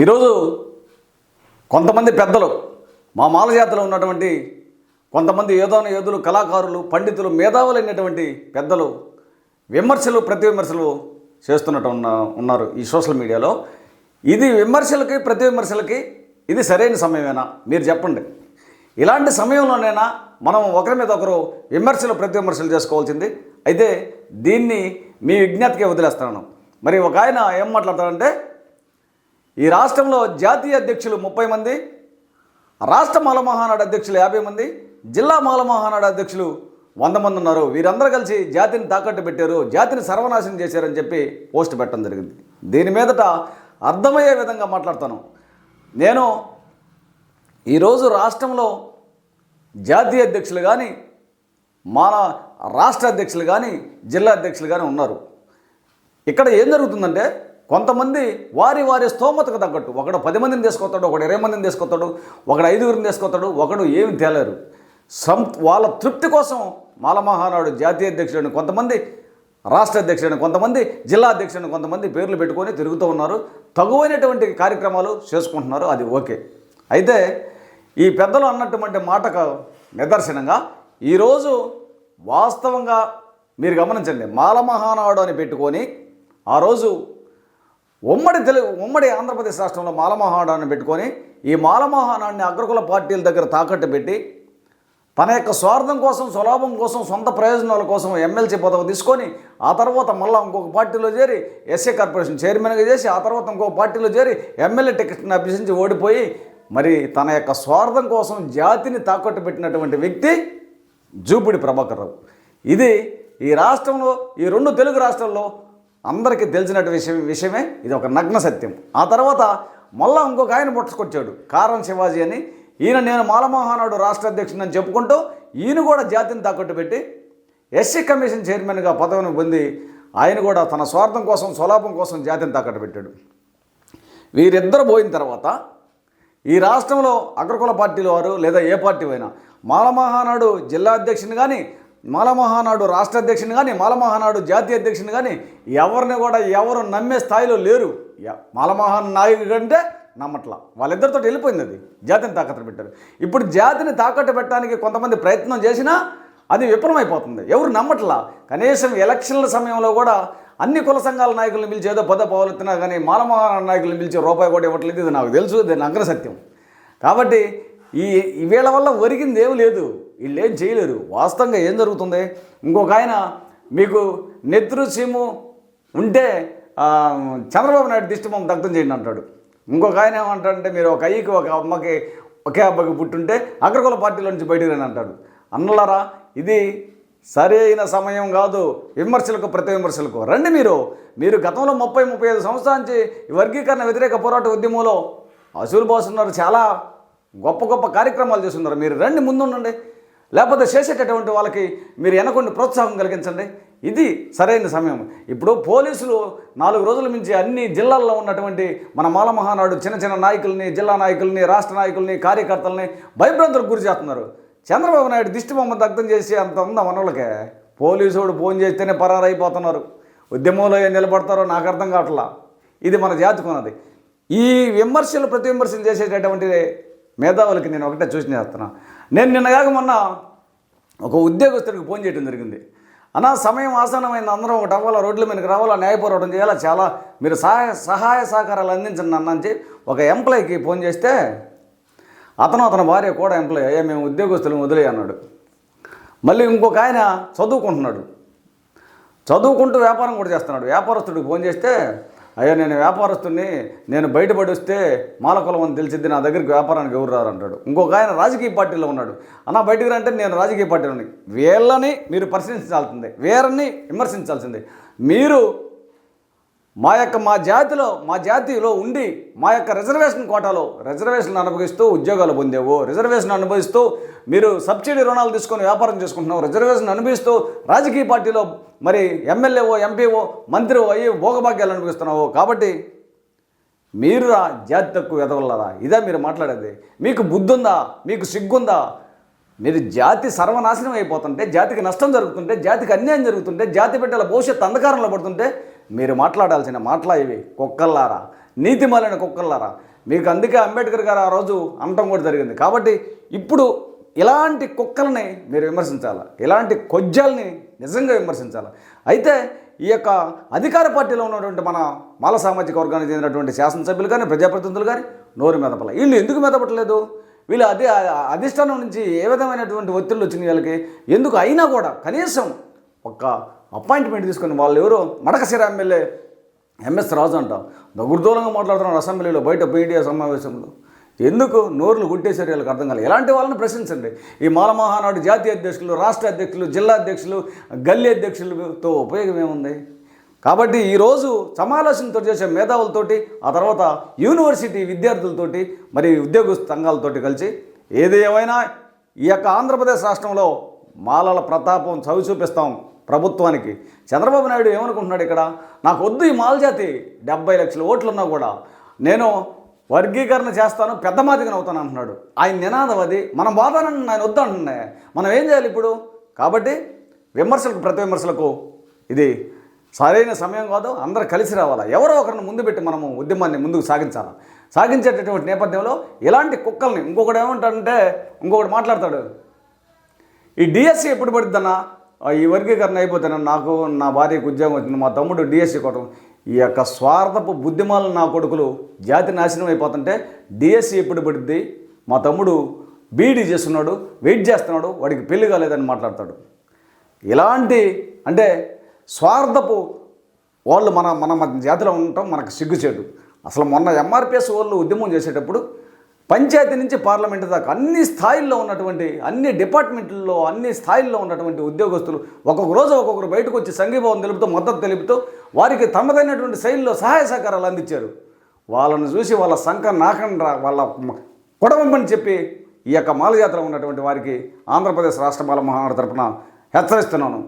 ఈరోజు కొంతమంది పెద్దలు మా మాలజాతిలో ఉన్నటువంటి కొంతమంది యోధాన యోధులు కళాకారులు పండితులు మేధావులైనటువంటి పెద్దలు విమర్శలు ప్రతి విమర్శలు చేస్తున్నట్టు ఉన్న ఉన్నారు ఈ సోషల్ మీడియాలో. ఇది విమర్శలకి ప్రతి విమర్శలకి ఇది సరైన సమయమేనా? మీరు చెప్పండి. ఇలాంటి సమయంలోనైనా మనం ఒకరి మీద ఒకరు విమర్శలు ప్రతి విమర్శలు చేసుకోవాల్సింది. అయితే దీన్ని మీ విజ్ఞతకే వదిలేస్తున్నాను. మరి ఒక ఆయన ఏం మాట్లాడతాడంటే ఈ రాష్ట్రంలో జాతీయ అధ్యక్షులు ముప్పై మంది రాష్ట్ర మాల మహానాడు అధ్యక్షులు యాభై మంది జిల్లా మాల మహానాడు అధ్యక్షులు వంద మంది ఉన్నారు. వీరందరూ కలిసి జాతిని తాకట్టు పెట్టారు జాతిని సర్వనాశనం చేశారని చెప్పి పోస్ట్ పెట్టడం జరిగింది. దీని మీదట అర్థమయ్యే విధంగా మాట్లాడతాను. నేను ఈరోజు రాష్ట్రంలో జాతీయ అధ్యక్షులు కానీ మన రాష్ట్ర అధ్యక్షులు కానీ జిల్లా అధ్యక్షులు కానీ ఉన్నారు. ఇక్కడ ఏం జరుగుతుందంటే కొంతమంది వారి వారి స్తోమతకు తగ్గట్టు ఒకడు పది మందిని తీసుకొస్తాడు ఒకడు ఇరవై మందిని తీసుకొస్తాడు ఒకడు ఐదుగురిని తీసుకొస్తాడు ఒకడు ఏమి తేలేరు. సం వాళ్ళ తృప్తి కోసం మాలమహానాడు జాతీయ అధ్యక్షుడిని కొంతమంది రాష్ట్ర అధ్యక్షుడిని కొంతమంది జిల్లా అధ్యక్షుడిని కొంతమంది పేర్లు పెట్టుకొని తిరుగుతూ ఉన్నారు. తగువైనటువంటి కార్యక్రమాలు చేసుకుంటున్నారు అది ఓకే. అయితే ఈ పెద్దలు అన్నటువంటి మాటకు నిదర్శనంగా ఈరోజు వాస్తవంగా మీరు గమనించండి మాలమహానాడు అని పెట్టుకొని ఆ రోజు ఉమ్మడి తెలుగు ఉమ్మడి ఆంధ్రప్రదేశ్ రాష్ట్రంలో మాలమహాడాన్ని పెట్టుకొని ఈ మాలమహానాడిని అగ్రకుల పార్టీల దగ్గర తాకట్టు పెట్టి తన యొక్క స్వార్థం కోసం స్వలాభం కోసం సొంత ప్రయోజనాల కోసం ఎమ్మెల్సీ పదవి తీసుకొని ఆ తర్వాత మళ్ళీ ఇంకొక పార్టీలో చేరి ఎస్ఏ కార్పొరేషన్ చైర్మన్గా చేసి ఆ తర్వాత ఇంకొక పార్టీలో చేరి ఎమ్మెల్యే టికెట్ని అభ్యసించి ఓడిపోయి మరి తన యొక్క స్వార్థం కోసం జాతిని తాకట్టు పెట్టినటువంటి వ్యక్తి జూపిడి ప్రభాకర్ రావు. ఇది ఈ రాష్ట్రంలో ఈ రెండు తెలుగు రాష్ట్రాల్లో అందరికీ తెలిసినట్టు విషయం విషయమే ఇది ఒక నగ్న సత్యం. ఆ తర్వాత మళ్ళా ఇంకొక ఆయన పుట్టుకొచ్చాడు కారం శివాజీ అని. ఈయన నేను మాలమహానాడు రాష్ట్ర అధ్యక్షుడు అని చెప్పుకుంటూ ఈయన కూడా జాతిని తాకట్టు పెట్టి ఎస్సీ కమిషన్ చైర్మన్గా పదవిని పొంది ఆయన కూడా తన స్వార్థం కోసం స్వలాభం కోసం జాతిని తాకట్టు పెట్టాడు. వీరిద్దరు పోయిన తర్వాత ఈ రాష్ట్రంలో అగ్రకుల పార్టీల వారు లేదా ఏ పార్టీ అయినా మాలమహానాడు జిల్లా అధ్యక్షుని కానీ మాలమహానాడు రాష్ట్ర అధ్యక్షుని కానీ మాలమహానాడు జాతీయ అధ్యక్షుని కానీ ఎవరిని కూడా ఎవరు నమ్మే స్థాయిలో లేరు. మాలమహాన్ నాయకుడు అంటే నమ్మట్ల. వాళ్ళిద్దరితో వెళ్ళిపోయింది అది. జాతిని తాకట్టు పెట్టారు. ఇప్పుడు జాతిని తాకట్టు పెట్టడానికి కొంతమంది ప్రయత్నం చేసినా అది విఫలమైపోతుంది. ఎవరు నమ్మట్లా? కనీసం ఎలక్షన్ల సమయంలో కూడా అన్ని కుల సంఘాల నాయకులను పిలిచి ఏదో పద పవలెత్తినా కానీ మాలమహాన నాయకులను పిలిచి రూపాయి కూడా ఇవ్వట్లేదు. ఇది నాకు తెలుసు. ఇది అగ్రసత్యం కాబట్టి ఈ ఈ వీళ్ళ వల్ల ఒరిగింది ఏమి లేదు. వీళ్ళు ఏం చేయలేరు. వాస్తవంగా ఏం జరుగుతుంది? ఇంకొక ఆయన మీకు నెత్రుసీము ఉంటే చంద్రబాబు నాయుడు దిష్టిబొమ్మ దగ్ధం చేయండి అంటాడు. ఇంకొక ఆయన ఏమంటాడంటే మీరు ఒక అయ్యకి ఒక అమ్మకి ఒకే అబ్బాయికి పుట్టుంటే అగ్రకుల పార్టీలో నుంచి బయటకు రాని అంటాడు. అన్నలారా ఇది సరైన సమయం కాదు. విమర్శలకు ప్రతి విమర్శలకు. రండి మీరు. మీరు గతంలో ముప్పై ముప్పై ఐదు సంవత్సరాల నుంచి వర్గీకరణ వ్యతిరేక పోరాట ఉద్యమంలో అసూలు బాసున్నారు. చాలా గొప్ప గొప్ప కార్యక్రమాలు చేస్తున్నారు. మీరు రండి ముందుండండి. లేకపోతే చేసేటటువంటి వాళ్ళకి మీరు వెనకొండి ప్రోత్సాహం కలిగించండి. ఇది సరైన సమయం. ఇప్పుడు పోలీసులు నాలుగు రోజుల నుంచి అన్ని జిల్లాల్లో ఉన్నటువంటి మన మాల మహానాడు చిన్న చిన్న నాయకుల్ని జిల్లా నాయకుల్ని రాష్ట్ర నాయకుల్ని కార్యకర్తల్ని భయభ్రాంతులకు గురి చేస్తున్నారు. చంద్రబాబు నాయుడు దిష్టి బొమ్మ దగ్ధం చేసి అంత ఉందా మనోళ్ళకే పోలీసుడు ఫోన్ చేస్తేనే పరారైపోతున్నారు. ఉద్యమంలో ఏం నిలబడతారో నాకు అర్థం కావట్లా. ఇది మన జాతికున్నది ఈ విమర్శలు ప్రతి విమర్శలు చేసేటటువంటి మేధావులకి నేను ఒకటే చూసి చేస్తున్నా. నేను నిన్నగాక మొన్న ఒక ఉద్యోగస్తుడికి ఫోన్ చేయడం జరిగింది. అన్నా సమయం ఆసనమైంది అందరం ఒకటి అవ్వాలా? రోడ్ల మీదకి రావాలా? న్యాయ పోరాటం చేయాలా? చాలా మీరు సహాయ సహాయ సహకారాలు అందించండి అన్న అని చెప్పి ఒక ఎంప్లాయీకి ఫోన్ చేస్తే అతను అతని భార్య కూడా ఎంప్లాయీ. అయ్యా మేము ఉద్యోగస్తులను వదిలే అన్నాడు. మళ్ళీ ఇంకొక ఆయన చదువుకుంటున్నాడు. చదువుకుంటూ వ్యాపారం కూడా చేస్తున్నాడు. వ్యాపారస్తుడికి ఫోన్ చేస్తే అయ్యా నేను వ్యాపారస్తుడిని నేను బయటపడి వస్తే మాలకులం అని తెలిసింది నా దగ్గరికి వ్యాపారానికి ఎవరు రారు అంటాడు. ఇంకొక ఆయన రాజకీయ పార్టీలో ఉన్నాడు. అన్న బయటికి రంటే నేను రాజకీయ పార్టీలో వీళ్ళని మీరు పరిశీలించాల్సిందే వేరని విమర్శించాల్సిందే. మీరు మా యొక్క మా జాతిలో మా జాతిలో ఉండి మా యొక్క రిజర్వేషన్ కోటాలో రిజర్వేషన్లు అనుభవిస్తూ ఉద్యోగాలు పొందేవు. రిజర్వేషన్ అనుభవిస్తూ మీరు సబ్సిడీ రుణాలు తీసుకొని వ్యాపారం చేసుకుంటున్నావు. రిజర్వేషన్ అనుభవిస్తూ రాజకీయ పార్టీలో మరి ఎమ్మెల్యేవో ఎంపీఓ మంత్రి అయ్యి భోగభాగ్యాలు అనుభవిస్తున్నావు. కాబట్టి మీరు రా జాతి తక్కువ ఎదవలరా? ఇదే మీరు మాట్లాడేది. మీకు బుద్ధుందా? మీకు సిగ్గుందా? మీరు జాతి సర్వనాశనం అయిపోతుంటే జాతికి నష్టం జరుగుతుంటే జాతికి అన్యాయం జరుగుతుంటే జాతి బిడ్డల భవిష్యత్తు అంధకారంలో పడుతుంటే మీరు మాట్లాడాల్సిన మాటలా ఇవి కుక్కల్లారా? నీతిమాలిన కుక్కల్లారా? మీకు అందుకే అంబేద్కర్ గారు ఆ రోజు అనటం కూడా జరిగింది. కాబట్టి ఇప్పుడు ఇలాంటి కుక్కల్ని మీరు విమర్శించాలి? ఇలాంటి కొజ్జాల్ని నిజంగా విమర్శించాలి? అయితే ఈ యొక్క అధికార పార్టీలో ఉన్నటువంటి మన మాల సామాజిక వర్గానికి చెందినటువంటి శాసనసభ్యులు కానీ ప్రజాప్రతినిధులు కానీ నోరు మెదపల. వీళ్ళు ఎందుకు మెదపట్లేదు? వీళ్ళు అదే అధిష్టానం నుంచి ఏ విధమైనటువంటి ఒత్తిళ్ళు వచ్చినాయి వీళ్ళకి? ఎందుకు అయినా కూడా కనీసం ఒక అపాయింట్మెంట్ తీసుకుని వాళ్ళు ఎవరో మడకశిర ఎమ్మెల్యే ఎంఎస్ రాజు అంట. దగుర్దూలంగా మాట్లాడుతున్నారు అసెంబ్లీలో బయట మీడియా సమావేశంలో. ఎందుకు నోర్లు గుట్టేశారు వీళ్ళకి అర్థం కాలేదు. ఎలాంటి వాళ్ళని ప్రశ్నించండి. ఈ మాల మహానాడు జాతీయ అధ్యక్షులు రాష్ట్ర అధ్యక్షులు జిల్లా అధ్యక్షులు గల్లీ అధ్యక్షులతో ఉపయోగం ఏముంది? కాబట్టి ఈరోజు సమాలోచనతో చేసే మేధావులతోటి ఆ తర్వాత యూనివర్సిటీ విద్యార్థులతోటి మరి ఉద్యోగ సంఘాలతోటి కలిసి ఏది ఏమైనా ఈ యొక్క ఆంధ్రప్రదేశ్ రాష్ట్రంలో మాలల ప్రతాపం చవి చూపిస్తాం ప్రభుత్వానికి. చంద్రబాబు నాయుడు ఏమనుకుంటున్నాడు ఇక్కడ? నాకు వద్దు ఈ మాల్జాతి. డెబ్బై లక్షల ఓట్లు ఉన్నా కూడా నేను వర్గీకరణ చేస్తాను పెద్ద మాదిగా అవుతాను అంటున్నాడు. ఆయన నినాదం అది. మనం వాదనను ఆయన వద్దు అంటున్నాయి మనం ఏం చేయాలి ఇప్పుడు? కాబట్టి విమర్శలకు ప్రతి విమర్శలకు ఇది సరైన సమయం కాదు అందరూ కలిసి రావాలా. ఎవరో ఒకరిని ముందు పెట్టి మనము ఉద్యమాన్ని ముందుకు సాగించాలి? సాగించేటటువంటి నేపథ్యంలో ఇలాంటి కుక్కల్ని ఇంకొకటి ఏమంటాడంటే ఇంకొకటి మాట్లాడతాడు. ఈ డిఎస్సి ఎప్పుడు పడుద్దన్నా ఈ వర్గీకరణ అయిపోతాను నాకు నా భార్యకు ఉద్యోగం వచ్చింది. మా తమ్ముడు డిఎస్సి కొట్టడం. ఈ యొక్క స్వార్థపు బుద్ధిమాల నా కొడుకులు జాతి నాశనం అయిపోతుంటే డిఎస్సి ఎప్పుడు పడుద్ది? మా తమ్ముడు బీఈడీ చేస్తున్నాడు వెయిట్ చేస్తున్నాడు వాడికి పెళ్ళి కాలేదని మాట్లాడతాడు. ఇలాంటి అంటే స్వార్థపు వాళ్ళు మన మన మన జాతిలో ఉండటం మనకు సిగ్గుచేటు. అసలు మొన్న ఎంఆర్పిఎస్ వాళ్ళు ఉద్యమం చేసేటప్పుడు పంచాయతీ నుంచి పార్లమెంట్ దాకా అన్ని స్థాయిల్లో ఉన్నటువంటి అన్ని డిపార్ట్మెంట్లలో అన్ని స్థాయిల్లో ఉన్నటువంటి ఉద్యోగస్తులు ఒక్కొక్క రోజు ఒక్కొక్కరు బయటకు వచ్చి సంఘీభావం తెలుపుతూ మద్దతు తెలుపుతూ వారికి తమదైనటువంటి శైలిలో సహాయ సహకారాలు అందించారు. వాళ్ళని చూసి వాళ్ళ సంఖ నాకండ్రా వాళ్ళ కుటుంబం చెప్పి ఈ యొక్క మాలయాత్ర ఉన్నటువంటి వారికి ఆంధ్రప్రదేశ్ రాష్ట్ర బాల మహానాడు తరపున హెచ్చరిస్తున్నాను.